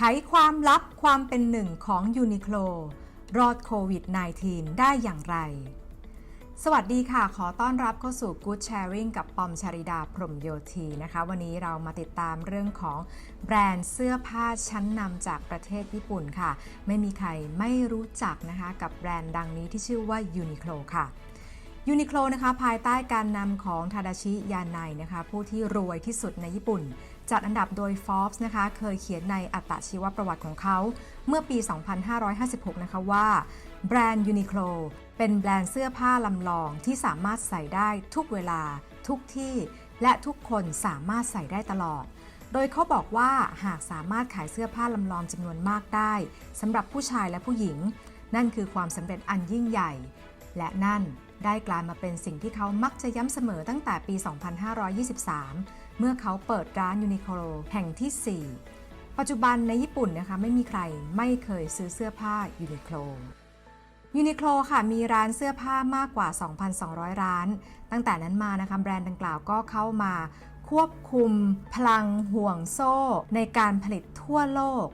ไขความลับความเป็นหนึ่งของยูนิโคลรอดโควิด -19 ได้อย่างไร สวัสดีค่ะ ขอต้อนรับเข้าสู่ Good Sharing กับปอมชาริดาพรหมโยธีนะคะ วันนี้เรามาติดตามเรื่องของแบรนด์เสื้อผ้าชั้นนำจากประเทศญี่ปุ่นค่ะ ไม่มีใครไม่รู้จักนะคะกับแบรนด์ดังนี้ที่ชื่อว่า Uniqlo ค่ะยูนิโคลนะคะภายใต้การนำของทาดาชิยาไนนะคะผู้ที่รวยที่สุดในญี่ปุ่น จัดอันดับโดย Forbes นะคะ เคยเขียนในอัตชีวประวัติของเขา เมื่อปี 2556 นะคะว่า แบรนด์ยูนิโคลเป็นแบรนด์เสื้อผ้าลำลองที่สามารถใส่ได้ทุกเวลา ทุกที่ และทุกคนสามารถใส่ได้ตลอด โดยเขาบอกว่าหากสามารถขายเสื้อผ้าลำลองจำนวนมากได้สำหรับผู้ชายและผู้หญิง นั่นคือความสำเร็จอันยิ่งใหญ่ และนั่นได้กลายมาเป็นสิ่งที่เขามักจะย้ำเสมอตั้งแต่ปี 2523 เมื่อเขาเปิดร้านยูนิโคลแห่งที่ 4 ปัจจุบันในญี่ปุ่นนะคะไม่มีใครไม่เคยซื้อเสื้อผ้ายูนิโคลยูนิโคลค่ะมีร้านเสื้อผ้ามากกว่า 2,200 ร้าน ตั้งแต่นั้นมานะคะแบรนด์ดังกล่าวก็เข้ามาควบคุมพลังห่วงโซ่ในการผลิตทั่วโลก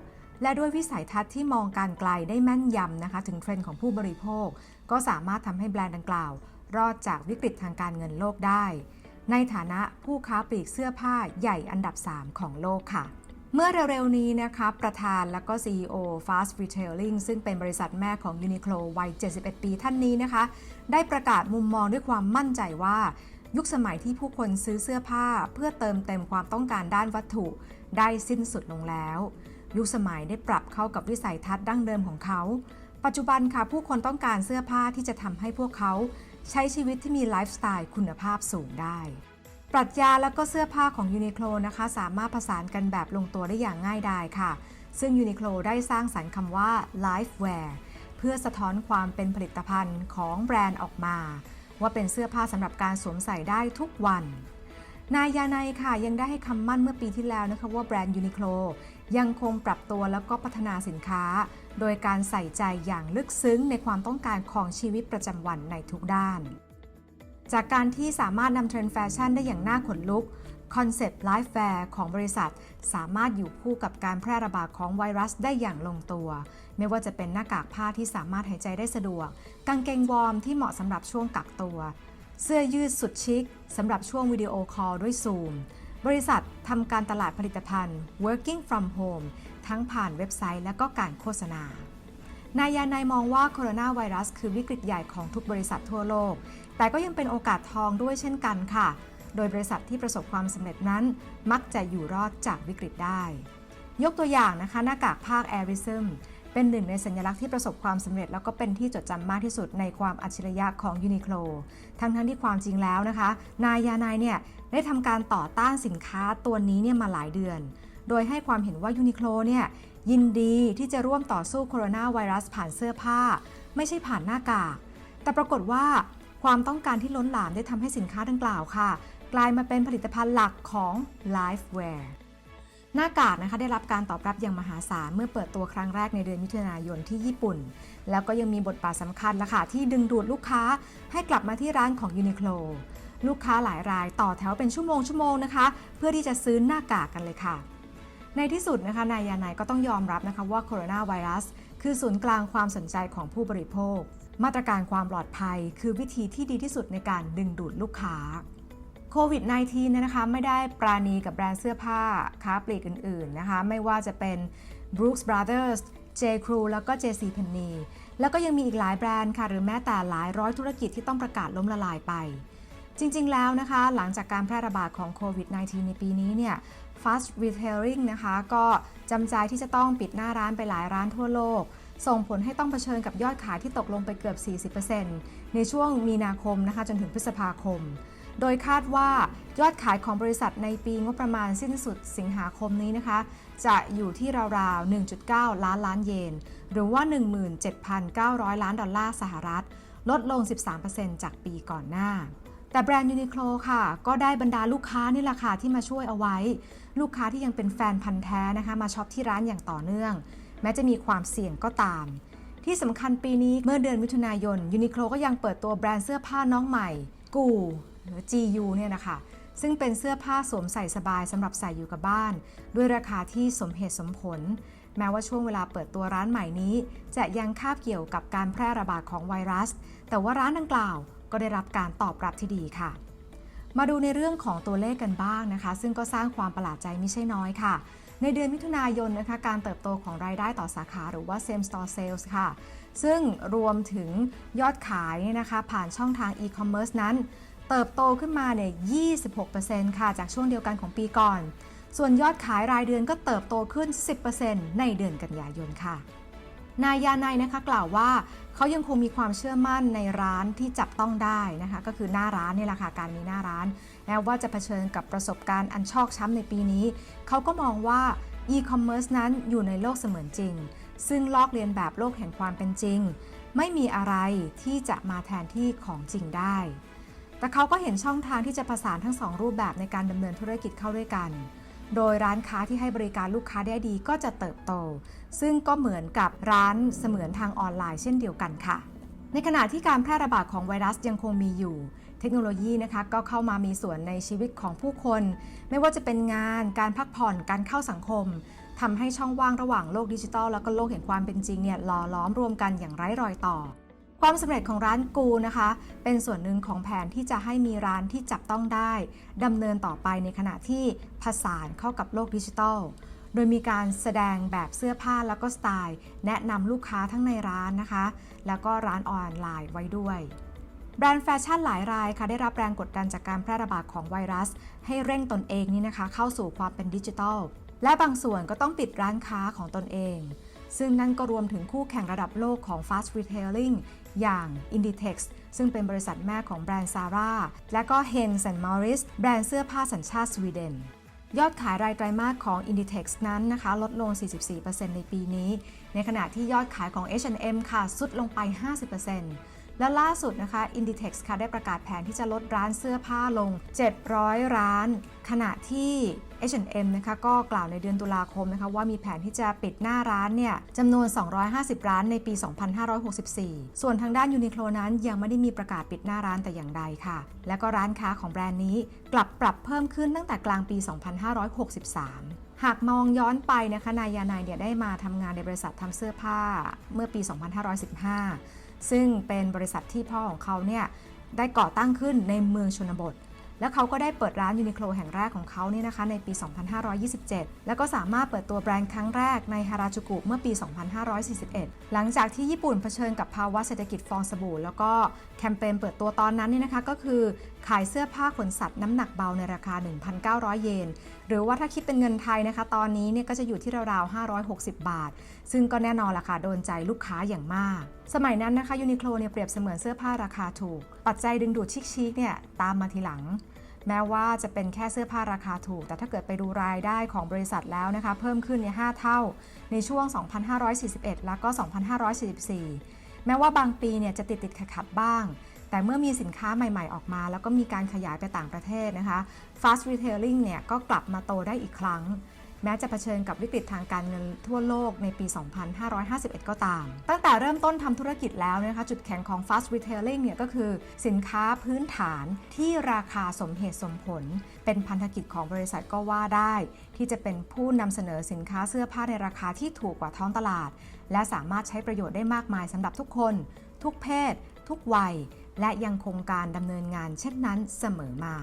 และด้วยวิสัยทัศน์ที่มองการไกลได้แม่นยำนะคะ ถึงเทรนด์ของผู้บริโภค ก็สามารถทำให้แบรนด์ดังกล่าว รอดจากวิกฤตทางการเงินโลกได้ ในฐานะผู้ค้าปลีกเสื้อผ้าใหญ่อันดับ 3 ของโลกค่ะ เมื่อเร็วๆนี้นะคะประธานและก็ CEO Fast Retailing ซึ่งเป็นบริษัทแม่ของ Uniqlo วัย 71 ปีท่านนี้นะคะ ได้ประกาศมุมมองด้วยความมั่นใจว่า ยุคสมัยที่ผู้คนซื้อเสื้อผ้า เพื่อเติมเต็มความต้องการด้านวัตถุ ได้สิ้นสุดลงแล้ว ยุคสมัยได้ปรับเข้ากับวิสัยทัศน์ดั้งเดิมของเขา ปัจจุบันค่ะผู้คนต้องการเสื้อผ้าที่จะทำให้พวกเขา ใช้ชีวิตที่มีไลฟ์สไตล์คุณภาพสูงได้ ปรัชญาและก็เสื้อผ้าของยูนิโคลนะคะ สามารถผสานกันแบบลงตัวได้อย่างง่ายดายค่ะ ซึ่งยูนิโคลได้สร้างสรรค์คำว่า Lifewear เพื่อสะท้อนความเป็นผลิตภัณฑ์ของแบรนด์ออกมา ว่าเป็นเสื้อผ้าสำหรับการสวมใส่ได้ทุกวันนายยาไนค่ะยังได้ให้คำมั่นเมื่อปีที่แล้วนะคะว่าแบรนด์ยูนิโคลยังคงปรับตัวแล้วก็พัฒนาสินค้า โดยการใส่ใจอย่างลึกซึ้งในความต้องการของชีวิตประจำวันในทุกด้าน จากการที่สามารถนำเทรนด์แฟชั่นได้อย่างน่าขนลุกคอนเซปต์ไลฟ์แฟร์ของบริษัท สามารถอยู่คู่กับการแพร่ระบาดของไวรัสได้อย่างลงตัว ไม่ว่าจะเป็นหน้ากากผ้าที่สามารถหายใจได้สะดวก กางเกงวอร์มที่เหมาะสำหรับช่วงกักตัว เสื้อยืดสุดชิคสำหรับช่วงวิดีโอคอลด้วยซูม บริษัททำการตลาดผลิตภัณฑ์ working from home ทั้งผ่านเว็บไซต์และก็การโฆษณา นายยานายมองว่าโคโรนาไวรัสคือวิกฤตใหญ่ของทุกบริษัททั่วโลก แต่ก็ยังเป็นโอกาสทองด้วยเช่นกันค่ะ โดยบริษัทที่ประสบความสำเร็จนั้น มักจะอยู่รอดจากวิกฤตได้ ยกตัวอย่างนะคะหน้ากากภาคแอริซึมเป็นหนึ่งในสัญลักษณ์ที่ประสบความสำเร็จ แล้วก็เป็นที่จดจำมากที่สุดในความอัจฉริยะของยูนิโคลทั้งทั้งที่ความจริงแล้วนะคะ นายยานายเนี่ยได้ทำการต่อต้านสินค้าตัวนี้เนี่ยมาหลายเดือน โดยให้ความเห็นว่ายูนิโคลเนี่ยยินดีที่จะร่วมต่อสู้โคโรนาไวรัสผ่านเสื้อผ้า ไม่ใช่ผ่านหน้ากาก แต่ปรากฏว่าความต้องการที่ล้นหลามได้ทำให้สินค้าดังกล่าวค่ะ กลายมาเป็นผลิตภัณฑ์หลักของ Lifewear หน้ากากนะคะได้รับการตอบรับอย่างมหาศาล เมื่อเปิดตัวครั้งแรกในเดือนมิถุนายนที่ญี่ปุ่น แล้วก็ยังมีบทบาทสำคัญละค่ะที่ดึงดูดลูกค้าให้กลับมาที่ร้านของ Uniqlo ลูกค้าหลายรายต่อแถวเป็นชั่วโมงชั่วโมงนะคะ เพื่อที่จะซื้อหน้ากากกันเลยค่ะ ในที่สุดนะคะนายยานายก็ต้องยอมรับนะคะว่าโคโรนาไวรัส คือศูนย์กลางความสนใจของผู้บริโภค มาตรการความปลอดภัย คือวิธีที่ดีที่สุดในการดึงดูดลูกค้าโควิด -19 เนี่ยนะคะไม่ได้ปราณีกับแบรนด์เสื้อผ้าค้าปลีกอื่นๆนะคะไม่ว่าจะเป็น Brooks Brothers J. Crew แล้วก็ JC Penney แล้วก็ยังมีอีกหลายแบรนด์ค่ะ หรือแม้แต่หลายร้อยธุรกิจที่ต้องประกาศล้มละลายไป จริงๆแล้วนะคะ หลังจากการแพร่ระบาดของโควิด -19 ในปีนี้เนี่ย Fast Retailing นะคะ ก็จำใจที่จะต้องปิดหน้าร้านไปหลายร้านทั่วโลก ส่งผลให้ต้องเผชิญกับยอดขายที่ตกลงไปเกือบ 40%ในช่วงมีนาคมนะคะจนถึงพฤษภาคม โดยคาดว่ายอดขายของบริษัทในปีงบประมาณสิ้นสุดสิงหาคมนี้นะคะ จะอยู่ที่ราวๆ 1.9 ล้านล้านเยน หรือว่า 17,900 ล้านดอลลาร์สหรัฐ ลดลง 13%จากปีก่อนหน้า แต่แบรนด์ยูนิโคลค่ะ ก็ได้บรรดาลูกค้านี่แหละค่ะที่มาช่วยเอาไว้ ลูกค้าที่ยังเป็นแฟนพันธ์แท้นะคะมาช็อปที่ร้านอย่างต่อเนื่อง แม้จะมีความเสี่ยงก็ตาม ที่สำคัญปีนี้เมื่อเดือนมิถุนายนยูนิโคลก็ยังเปิดตัวแบรนด์เสื้อผ้าน้องใหม่ กูหรือ GU เนี่ยนะคะซึ่งเป็นเสื้อผ้าสวมใส่สบายสำหรับใส่อยู่กับบ้าน ด้วยราคาที่สมเหตุสมผล แม้ว่าช่วงเวลาเปิดตัวร้านใหม่นี้ จะยังคาบเกี่ยวกับการแพร่ระบาดของไวรัส แต่ว่าร้านดังกล่าว ก็ได้รับการตอบรับที่ดีค่ะ มาดูในเรื่องของตัวเลขกันบ้างนะคะ ซึ่งก็สร้างความประหลาดใจไม่ใช่น้อยค่ะ ในเดือนมิถุนายนนะคะการเติบโตของรายได้ต่อสาขาหรือว่า same store sales ค่ะ ซึ่งรวมถึงยอดขายเนี่ยนะคะ ผ่านช่องทาง e-commerce นั้น เติบโตขึ้นมาเนี่ย 26%ค่ะ จากช่วงเดียวกันของปีก่อน ส่วนยอดขายรายเดือนก็เติบโตขึ้น 10%ในเดือนกันยายนค่ะ นายยานายนะคะกล่าวว่าเขายังคงมีความเชื่อมั่นในร้านที่จับต้องได้นะคะก็คือหน้าร้านนี่แหละค่ะการมีหน้าร้านแม้ว่าจะเผชิญกับประสบการณ์อันชอกช้ำในปีนี้ เขาก็มองว่า e-commerce นั้นอยู่ในโลกเสมือนจริง ซึ่งลอกเลียนแบบโลกแห่งความเป็นจริง ไม่มีอะไรที่จะมาแทนที่ของจริงได้ แต่เขาก็เห็นช่องทางที่จะประสานทั้งสองรูปแบบในการดำเนินธุรกิจเข้าด้วยกัน โดยร้านค้าที่ให้บริการลูกค้าได้ดีก็จะเติบโต ซึ่งก็เหมือนกับร้านเสมือนทางออนไลน์เช่นเดียวกันค่ะ ในขณะที่การแพร่ระบาดของไวรัสยังคงมีอยู่ เทคโนโลยีนะคะก็เข้ามามีส่วนในชีวิตของผู้คน ไม่ว่าจะเป็นงาน การพักผ่อน การเข้าสังคมทำให้ช่องว่างระหว่างโลกดิจิทัล แล้วก็โลกแห่งความเป็นจริงเนี่ยหล่อล้อมรวมกันอย่างไร้รอยต่อ ความสำเร็จของร้านกูนะคะ เป็นส่วนหนึ่งของแผนที่จะให้มีร้านที่จับต้องได้ดำเนินต่อไปในขณะที่ผสานเข้ากับโลกดิจิทัล โดยมีการแสดงแบบเสื้อผ้าแล้วก็สไตล์ แนะนำลูกค้าทั้งในร้านนะคะ แล้วก็ร้านออนไลน์ไว้ด้วยแบรนด์แฟชั่นหลายรายค่ะได้รับแรงกดดันจากการแพร่ระบาดของไวรัส ให้เร่งตนเองนี่นะคะ เข้าสู่ความเป็นดิจิทัล และบางส่วนก็ต้องปิดร้านค้าของตนเอง ซึ่งนั่นก็รวมถึงคู่แข่งระดับโลกของ fast retailing อย่าง Inditex ซึ่งเป็นบริษัทแม่ของแบรนด์ซาร่าและก็ Hens Mauritz แบรนด์เสื้อผ้าสัญชาติสวีเดนยอดขายรายไตรมาสของ Inditex นั้นนะคะ ลดลง 44%ในปีนี้ ในขณะที่ยอดขายของ H&M ค่ะสุดลงไป 50% และล่าสุดนะคะ Inditex ค่ะได้ประกาศแผนที่จะลดร้านเสื้อผ้าลง 700 ร้าน ขณะที่ H&M นะคะก็กล่าวในเดือนตุลาคมนะคะว่ามีแผนที่จะปิดหน้าร้านเนี่ยจำนวน 250 ร้านในปี 2564 ส่วนทางด้านยูนิโคลนั้นยังไม่ได้มีประกาศปิดหน้าร้านแต่อย่างใดค่ะ และก็ร้านค้าของแบรนด์นี้กลับปรับเพิ่มขึ้นตั้งแต่กลางปี 2563หากมองย้อนไปนะคะนายยานายเนี่ยได้มาทำงานในบริษัททำเสื้อผ้าเมื่อปี 2515 ซึ่งเป็นบริษัทที่พ่อของเขาเนี่ยได้ก่อตั้งขึ้นในเมืองชนบท แล้วเขาก็ได้เปิดร้านยูนิโคลแห่งแรกของเขาเนี่ยนะคะในปี 2527 แล้วก็สามารถเปิดตัวแบรนด์ครั้งแรกในฮาราจูกุเมื่อปี 2541 หลังจากที่ญี่ปุ่นเผชิญกับภาวะเศรษฐกิจฟองสบู่ แล้วก็แคมเปญเปิดตัวตอนนั้นเนี่ยนะคะก็คือ ขายเสื้อผ้าขนสัตว์น้ำหนักเบาในราคา 1,900 เยน หรือว่าถ้าคิดเป็นเงินไทยนะคะ ตอนนี้เนี่ยก็จะอยู่ที่ราวๆ 560 บาท ซึ่งก็แน่นอนละค่ะโดนใจลูกค้าอย่างมาก สมัยนั้นนะคะยูนิโคลเนี่ยเปรียบเสมือนเสื้อผ้าราคาถูก ปัจจัยดึงดูดชิคๆเนี่ยตามมาทีหลังแม้ว่าจะเป็นแค่เสื้อผ้าราคาถูก แต่ถ้าเกิดไปดูรายได้ของบริษัทแล้วนะคะ เพิ่มขึ้นเนี่ย5เท่า ในช่วง 2541 แล้วก็ 2544 แม้ว่าบางปีเนี่ยจะติดติดขัดขัดบ้าง แต่เมื่อมีสินค้าใหม่ๆออกมา แล้วก็มีการขยายไปต่างประเทศนะคะ fast retailing เนี่ยก็กลับมาโตได้อีกครั้ง แม้จะเผชิญกับวิกฤตทางการเงินทั่วโลกในปี 2551 ก็ตาม ตั้งแต่เริ่มต้นทำธุรกิจแล้วนะคะ จุดแข็งของ fast retailing เนี่ยก็คือสินค้าพื้นฐานที่ราคาสมเหตุสมผล เป็นพันธกิจของบริษัทก็ว่าได้ ที่จะเป็นผู้นำเสนอสินค้าเสื้อผ้าในราคาที่ถูกกว่าท้องตลาด และสามารถใช้ประโยชน์ได้มากมายสำหรับทุกคน ทุกเพศ ทุกวัย และยังคงการดำเนินงานเช่นนั้นเสมอมา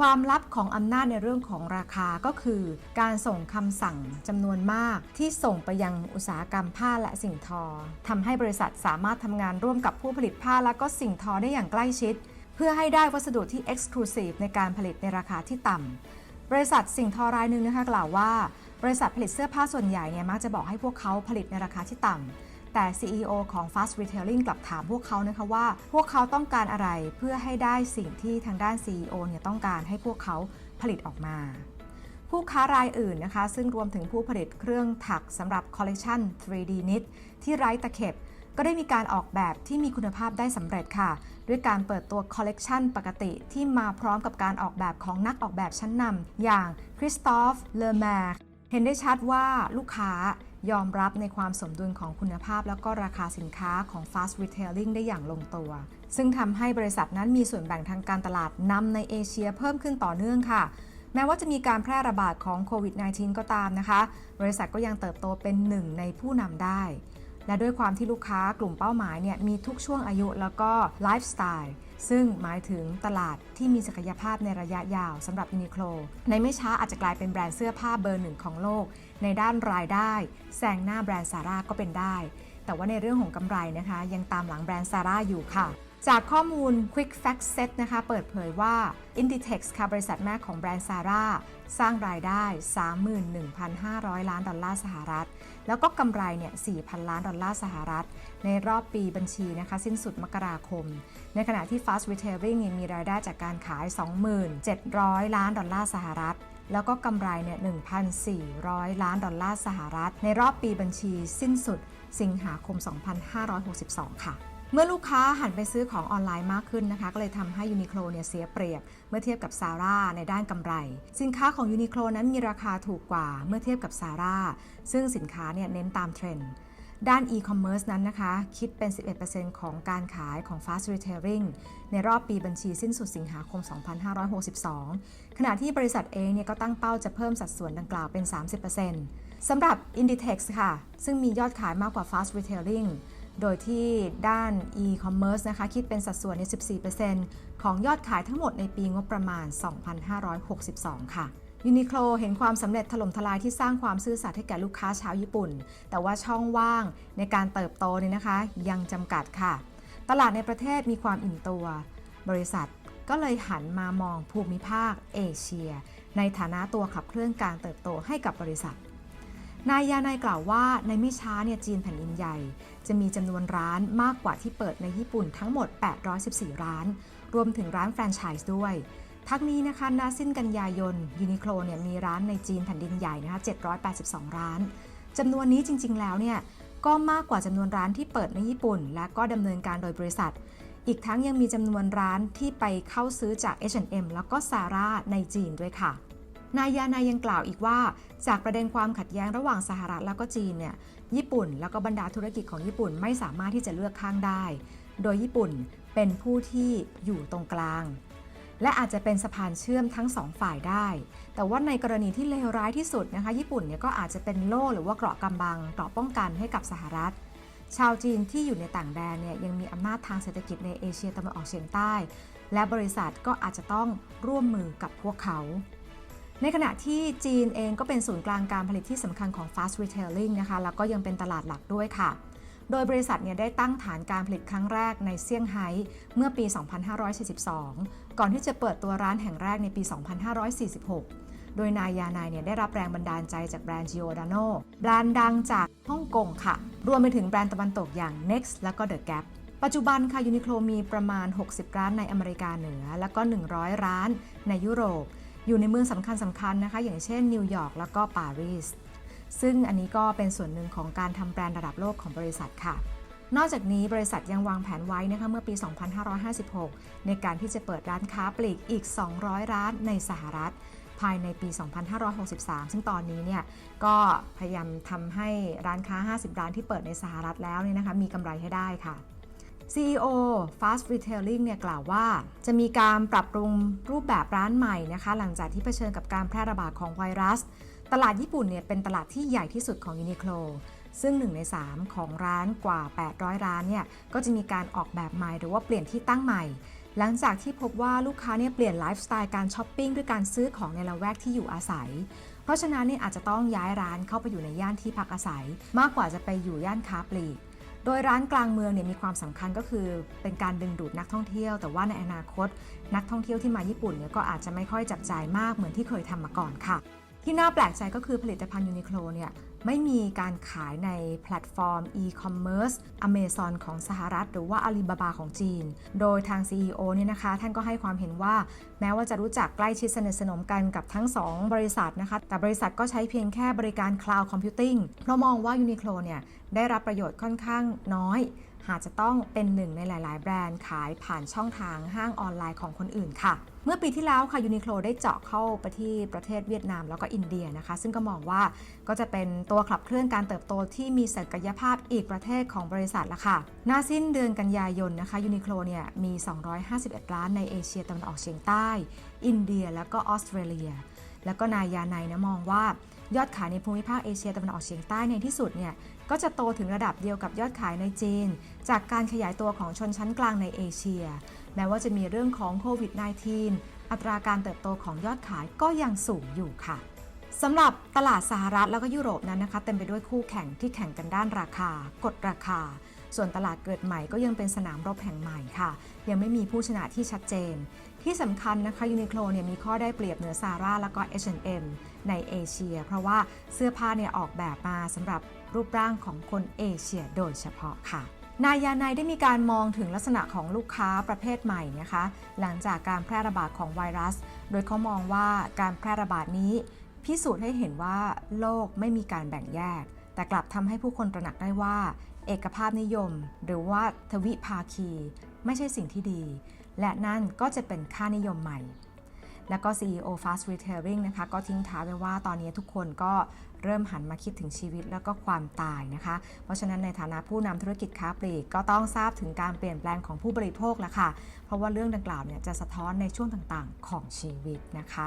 ความลับของอำนาจในเรื่องของราคาก็คือ การส่งคำสั่งจำนวนมากที่ส่งไปยังอุตสาหกรรมผ้าและสิ่งทอทำให้บริษัทสามารถทำงานร่วมกับผู้ผลิตผ้าและก็สิ่งทอได้อย่างใกล้ชิด เพื่อให้ได้วัสดุที่ Exclusive ในการผลิตในราคาที่ต่ำบริษัทสิ่งทอรายหนึ่งนะคะกล่าวว่าบริษัทผลิตเสื้อผ้าส่วนใหญ่เนี่ยมักจะบอกให้พวกเขาผลิตในราคาที่ต่ำ แต่ CEO ของ Fast Retailing กลับถามพวกเขานะคะว่า พวกเขาต้องการอะไรเพื่อให้ได้สิ่งที่ทางด้าน CEO เนี่ยต้องการให้พวกเขาผลิตออกมา ผู้ค้ารายอื่นนะคะ ซึ่งรวมถึงผู้ผลิตเครื่องถักสำหรับคอลเล t ชัน 3D Knit ที่ไร้ตะเข็บก็ได้มีการออกแบบที่มีคุณภาพได้สำเร็จค่ะ ด้วยการเปิดตัวคอลเลกชันปกติที่มาพร้อมกับการออกแบบของนักออกแบบชั้นนำอย่างคริสตอฟเลอแมร์เห็นได้ชัดว่าลูกค้า ยอมรับในความสมดุลของคุณภาพ แล้วก็ราคาสินค้าของ Fast Retailing ได้อย่างลงตัว ซึ่งทำให้บริษัทนั้นมีส่วนแบ่งทางการตลาดนำในเอเชียเพิ่มขึ้นต่อเนื่องค่ะแม้ว่าจะมีการแพร่ระบาดของโควิด -19 ก็ตามนะคะ บริษัทก็ยังเติบโตเป็นหนึ่งในผู้นำได้ และด้วยความที่ลูกค้ากลุ่มเป้าหมายเนี่ยมีทุกช่วงอายุแล้วก็ไลฟ์สไตล์ซึ่งหมายถึงตลาดที่มีศักยภาพในระยะยาวสำหรับยูนิโคลในไม่ช้าอาจจะกลายเป็นแบรนด์เสื้อผ้าเบอร์หนึ่งของโลก ในด้านรายได้แซงหน้าแบรนด์ซาร่าก็เป็นได้ แต่ว่าในเรื่องของกำไรนะคะ ยังตามหลังแบรนด์ซาร่าอยู่ค่ะ จากข้อมูล Quick Fact Set นะคะ เปิดเผยว่า Inditex ค่ะบริษัทแม่ของแบรนด์ซาร่าสร้างรายได้ 31,500 ล้านดอลลาร์สหรัฐ แล้วก็กำไรเนี่ย 4,000 ล้านดอลลาร์สหรัฐ ในรอบปีบัญชีนะคะ สิ้นสุดมกราคม ในขณะที่ Fast Retailing มีรายได้จากการขาย 2,700 ล้านดอลลาร์สหรัฐ แล้วก็กำไรเนี่ย 1,400 ล้านดอลลาร์สหรัฐ ในรอบปีบัญชีสิ้นสุด สิงหาคม 2562 ค่ะ เมื่อลูกค้าหันไปซื้อของออนไลน์มากขึ้นนะคะ ก็เลยทำให้ยูนิโคลเนี่ยเสียเปรียบ เมื่อเทียบกับซาร่าในด้านกำไร สินค้าของยูนิโคลนั้นมีราคาถูกกว่าเมื่อเทียบกับซาร่าซึ่งสินค้าเนี่ยเน้นตามเทรนด์ ด้านอีคอมเมิร์ซนั้นนะคะ คิดเป็น 11%ของการขายของ Fast Retailing ในรอบปีบัญชีสิ้นสุดสิงหาคม 2562 ขณะที่บริษัทเองเนี่ยก็ตั้งเป้าจะเพิ่มสัดส่วนดังกล่าวเป็น 30%สำหรับ Inditex ค่ะ ซึ่งมียอดขายมากกว่า Fast Retailing โดยที่ด้าน e-commerce นะคะ คิดเป็นสัดส่วนใน 14%ของยอดขายทั้งหมดในปีงบประมาณ 2562 ค่ะ ยูนิโคลเห็นความสำเร็จถล่มทลายที่สร้างความซื่อสัตย์ให้แก่ลูกค้าชาวญี่ปุ่น แต่ว่าช่องว่างในการเติบโตเนี่ยนะคะ ยังจำกัดค่ะ ตลาดในประเทศมีความอิ่มตัว บริษัทก็เลยหันมามองภูมิภาคเอเชีย ในฐานะตัวขับเคลื่อนการเติบโตให้กับบริษัท นายยานายกล่าวว่าในไม่ช้าเนี่ยจีนแผ่นดินใหญ่ จะมีจำนวนร้านมากกว่าที่เปิดในญี่ปุ่นทั้งหมด 814 ร้าน รวมถึงร้านแฟรนไชส์ด้วย ทั้งนี้นะคะณสิ้นกันยายนยูนิโคลเนี่ยมีร้านในจีนแผ่นดินใหญ่นะคะ782 ร้านจำนวนนี้จริง ๆ แล้วเนี่ยก็มากกว่าจำนวนร้านที่เปิดในญี่ปุ่น และก็ดำเนินการโดยบริษัท อีกทั้งยังมีจำนวนร้านที่ไปเข้าซื้อจาก H&M แล้วก็ Zara ในจีนด้วยค่ะนายยานายยังกล่าวอีกว่า จากประเด็นความขัดแย้งระหว่างสหรัฐแล้วก็จีนเนี่ยญี่ปุ่นแล้วก็บรรดาธุรกิจของญี่ปุ่นไม่สามารถที่จะเลือกข้างได้ โดยญี่ปุ่นเป็นผู้ที่อยู่ตรงกลาง และอาจจะเป็นสะพานเชื่อมทั้งสองฝ่ายได้ แต่ว่าในกรณีที่เลวร้ายที่สุดนะคะ ญี่ปุ่นเนี่ยก็อาจจะเป็นโล่หรือว่าเกราะกำบังเกราะป้องกันให้กับสหรัฐ ชาวจีนที่อยู่ในต่างแดนเนี่ยยังมีอำนาจทางเศรษฐกิจในเอเชียตะวันออกเฉียงใต้ และบริษัทก็อาจจะต้องร่วมมือกับพวกเขาในขณะที่จีนเองก็เป็นศูนย์กลางการผลิตที่สำคัญของ fast retailing นะคะ แล้วก็ยังเป็นตลาดหลักด้วยค่ะ โดยบริษัทเนี่ยได้ตั้งฐานการผลิตครั้งแรกในเซี่ยงไฮ้เมื่อปี 2542 ก่อนที่จะเปิดตัวร้านแห่งแรกในปี 2546 โดยนายยานายเนี่ยได้รับแรงบันดาลใจจากแบรนด์ Giordano แบรนด์ดังจากฮ่องกงค่ะ รวมไปถึงแบรนด์ตะวันตกอย่าง Next และก็ The Gap ปัจจุบันค่ะยูนิโคลมีประมาณ 60 ร้านในอเมริกาเหนือ และก็ 100 ร้านในยุโรป อยู่ในเมืองสำคัญสำคัญนะคะ อย่างเช่นนิวยอร์กแล้วก็ปารีส ซึ่งอันนี้ก็เป็นส่วนหนึ่งของการทำแบรนด์ระดับโลกของบริษัทค่ะ นอกจากนี้บริษัทยังวางแผนไว้นะคะเมื่อปี 2556 ในการที่จะเปิดร้านค้าปลีกอีก 200 ร้านในสหรัฐภายในปี 2563 ซึ่งตอนนี้เนี่ยก็พยายามทำให้ร้านค้า 50 ร้านที่เปิดในสหรัฐแล้วเนี่ยนะคะมีกำไรให้ได้ค่ะ CEO Fast Retailing เนี่ยกล่าวว่า จะมีการปรับปรุงรูปแบบร้านใหม่นะคะ หลังจากที่เผชิญกับการแพร่ระบาดของไวรัส ตลาดญี่ปุ่นเนี่ยเป็นตลาดที่ใหญ่ที่สุดของ Uniqlo ซึ่ง 1 ใน 3 ของร้านกว่า 800 ร้านเนี่ยก็จะมีการออกแบบใหม่หรือว่าเปลี่ยนที่ตั้งใหม่ หลังจากที่พบว่าลูกค้าเนี่ยเปลี่ยนไลฟ์สไตล์การช้อปปิ้งด้วยการซื้อของในละแวกที่อยู่อาศัย เพราะฉะนั้นเนี่ยอาจจะต้องย้ายร้านเข้าไปอยู่ในย่านที่พักอาศัย มากกว่าจะไปอยู่ย่านค้าปลีกโดยร้านกลางเมืองเนี่ยมีความสำคัญก็คือเป็นการดึงดูดนักท่องเที่ยว แต่ว่าในอนาคต นักท่องเที่ยวที่มาญี่ปุ่นเนี่ยก็อาจจะไม่ค่อยจับจ่ายมากเหมือนที่เคยทำมาก่อนค่ะ ที่น่าแปลกใจก็คือผลิตภัณฑ์ยูนิโคลเนี่ยไม่มีการขายในแพลตฟอร์ม e-commerce Amazon ของสหรัฐ หรือว่า Alibaba ของจีน โดยทาง CEO เนี่ยนะคะ ท่านก็ให้ความเห็นว่า แม้ว่าจะรู้จักใกล้ชิดสนิทสนมกันกับทั้ง 2 บริษัทนะคะ แต่บริษัทก็ใช้เพียงแค่บริการ Cloud Computing เพราะมองว่า Uniqlo เนี่ยได้รับประโยชน์ค่อนข้างน้อยหากจะต้องเป็นหนึ่งในหลาย ๆ แบรนด์ขายผ่านช่องทางห้างออนไลน์ของคนอื่นค่ะ เมื่อปีที่แล้วค่ะยูนิโคลได้เจาะเข้าไปที่ประเทศเวียดนามแล้วก็อินเดียนะคะ ซึ่งก็มองว่าก็จะเป็นตัวขับเคลื่อนการเติบโตที่มีศักยภาพอีกประเทศของบริษัทละค่ะหน้าสิ้นเดือนกันยายนนะคะยูนิโคลเนี่ยมี 251 ร้านในเอเชียตะวันออกเฉียงใต้ อินเดียแล้วก็ออสเตรเลีย แล้วก็นายยาไนนะมองว่ายอดขายในภูมิภาคเอเชียตะวันออกเฉียงใต้ในที่สุดเนี่ยก็จะโตถึงระดับเดียวกับยอดขายในจีน จากการขยายตัวของชนชั้นกลางในเอเชีย แม้ว่าจะมีเรื่องของโควิด -19 อัตราการเติบโตของยอดขายก็ยังสูงอยู่ค่ะสำหรับตลาดสหรัฐแล้วก็ยุโรปนั้นนะคะ เต็มไปด้วยคู่แข่งที่แข่งกันด้านราคา กดราคา ส่วนตลาดเกิดใหม่ก็ยังเป็นสนามรบแห่งใหม่ค่ะ ยังไม่มีผู้ชนะที่ชัดเจน ที่สำคัญนะคะยูนิโคลเนี่ยมีข้อได้เปรียบเหนือซาร่าแล้วก็ H&M ในเอเชีย เพราะว่าเสื้อผ้าเนี่ยออกแบบมาสำหรับรูปร่างของคนเอเชียโดยเฉพาะค่ะ นายยานายได้มีการมองถึงลักษณะของลูกค้าประเภทใหม่นะคะ หลังจากการแพร่ระบาดของไวรัส โดยเขามองว่าการแพร่ระบาดนี้ พิสูจน์ให้เห็นว่าโลกไม่มีการแบ่งแยก แต่กลับทำให้ผู้คนตระหนักได้ว่า เอกภาพนิยม หรือว่าทวิภาคี ไม่ใช่สิ่งที่ดี และนั่นก็จะเป็นค่านิยมใหม่แล้วก็ CEO Fast Retailing นะคะ ก็ทิ้งท้ายไว้ว่าตอนนี้ทุกคนก็ เริ่มหันมาคิดถึงชีวิตแล้วก็ความตายนะคะ เพราะฉะนั้นในฐานะผู้นำธุรกิจค้าปลีกก็ต้องทราบถึงการเปลี่ยนแปลงของผู้บริโภคแล้วค่ะ เพราะว่าเรื่องดังกล่าวเนี่ยจะสะท้อนในช่วงต่างๆ ของชีวิตนะคะ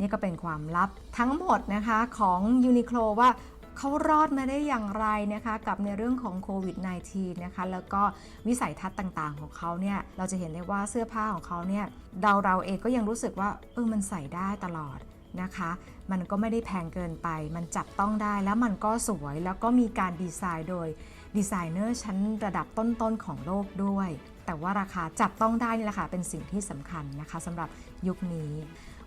นี่ก็เป็นความลับทั้งหมดนะคะของยูนิโคลว่าเขารอดมาได้อย่างไรนะคะกับในเรื่องของโควิด -19 นะคะแล้วก็วิสัยทัศน์ต่างๆ ของเขาเนี่ยเราจะเห็นได้ว่าเสื้อผ้าของเขาเนี่ยเราเราเองก็ยังรู้สึกว่าเออมันใส่ได้ตลอด นะคะ มันก็ไม่ได้แพงเกินไป มันจับต้องได้แล้วมันก็สวยแล้วก็มีการดีไซน์โดยดีไซเนอร์ชั้นระดับต้นๆของโลกด้วย แต่ว่าราคาจับต้องได้นี่แหละค่ะเป็นสิ่งที่สำคัญนะคะสำหรับยุคนี้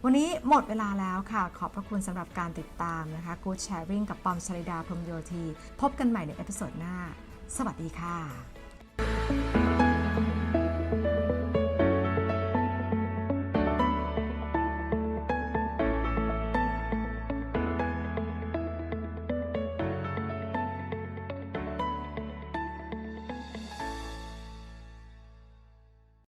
วันนี้หมดเวลาแล้วค่ะ ขอบพระคุณสำหรับการติดตามนะคะ Good Sharing กับปอมชลิดาพรมโยธี พบกันใหม่ในเอพิโซดหน้า สวัสดีค่ะ